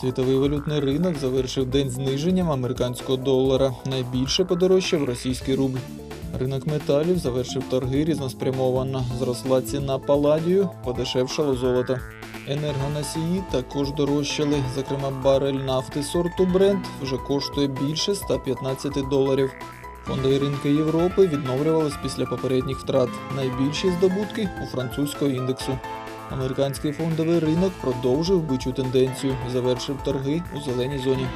Світовий валютний ринок завершив день зниженням американського долара. Найбільше подорожчав російський рубль. Ринок металів завершив торги різноспрямовано. Зросла ціна паладію, подешевшало золото. Енергоносії також дорожчали. Зокрема, барель нафти сорту Brent вже коштує більше 115 доларів. Фондові ринки Європи відновлювались після попередніх втрат. Найбільші здобутки у французького індексу. Американський фондовий ринок продовжив бичу тенденцію завершив торги у зеленій зоні.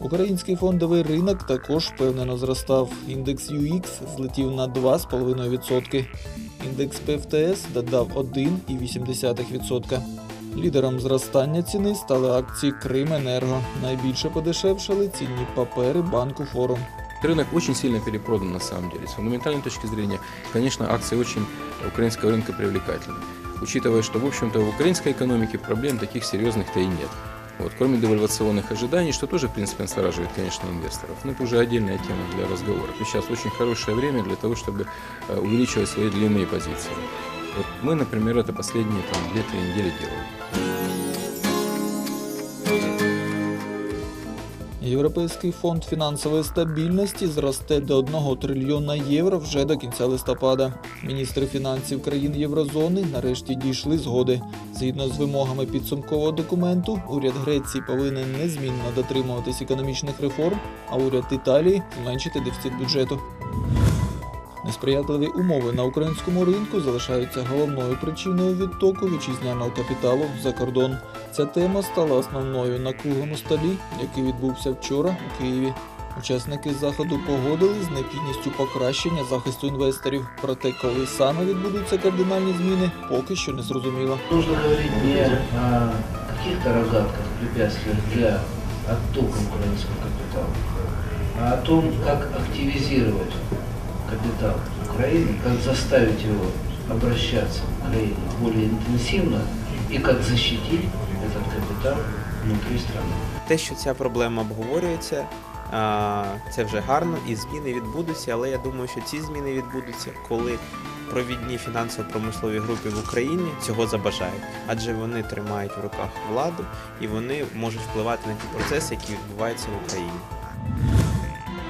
Український фондовий ринок також впевнено зростав. Індекс UX злетів на 2,5%. Індекс ПФТС додав 1,8%. Лідером зростання ціни стали акції Крименерго. Найбільше подешевшали цінні папери банку Форум. Рынок очень сильно перепродан на самом деле. С фундаментальной точки зрения, конечно, акции очень украинского рынка привлекательны. Учитывая, что, в общем-то, в украинской экономике проблем таких серьезных-то и нет. Вот, кроме девальвационных ожиданий, что тоже, в принципе, настораживает, конечно, инвесторов. Но это уже отдельная тема для разговора. Сейчас очень хорошее время для того, чтобы э, увеличивать свои длинные позиции. Вот мы, например, это последние там, 2-3 недели делаем. Європейський фонд фінансової стабільності зросте до 1 трильйона євро вже до кінця листопада. Міністри фінансів країн Єврозони нарешті дійшли згоди. Згідно з вимогами підсумкового документу, уряд Греції повинен незмінно дотримуватись економічних реформ, а уряд Італії зменшити дефіцит бюджету. Несприятливі умови на українському ринку залишаються головною причиною відтоку вітчизняного капіталу за кордон. Ця тема стала основною на круглому столі, який відбувся вчора у Києві. Учасники заходу погодили з необхідністю покращення захисту інвесторів. Проте, коли саме відбудуться кардинальні зміни, поки що не зрозуміло. Нужно говорить не о рогатках, препятствиях для оттока украинского капитала, а о том, как активизировать капитал Украины, как заставить его обращаться в Украину более интенсивно и как защитить этот капитал внутри страны. Те, що ця проблема обговорюється, а, це вже гарно, і зміни відбудуться, але я думаю, що ці зміни відбудуться, коли провідні фінансово-промислові групи в Україні цього забажають, адже вони тримають в руках владу і вони можуть впливати на ті процеси, які відбуваються в Україні.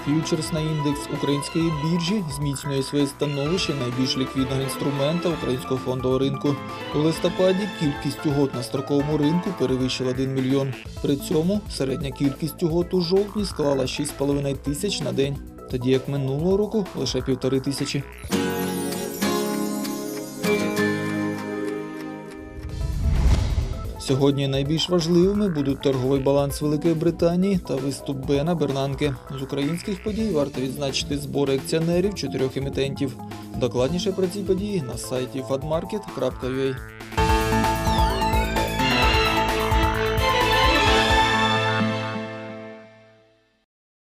Фьючерсний індекс української біржі зміцнює своє становище найбільш ліквідного інструмента українського фондового ринку. У листопаді кількість угод на строковому ринку перевищила 1 мільйон. При цьому середня кількість угод у жовтні склала 6,5 тисяч на день, тоді як минулого року лише півтори тисячі. Сьогодні найбільш важливими будуть торговий баланс Великої Британії та виступ Бена Бернанке. З українських подій варто відзначити збори акціонерів чотирьох емітентів. Докладніше про ці події на сайті fadmarket.ua.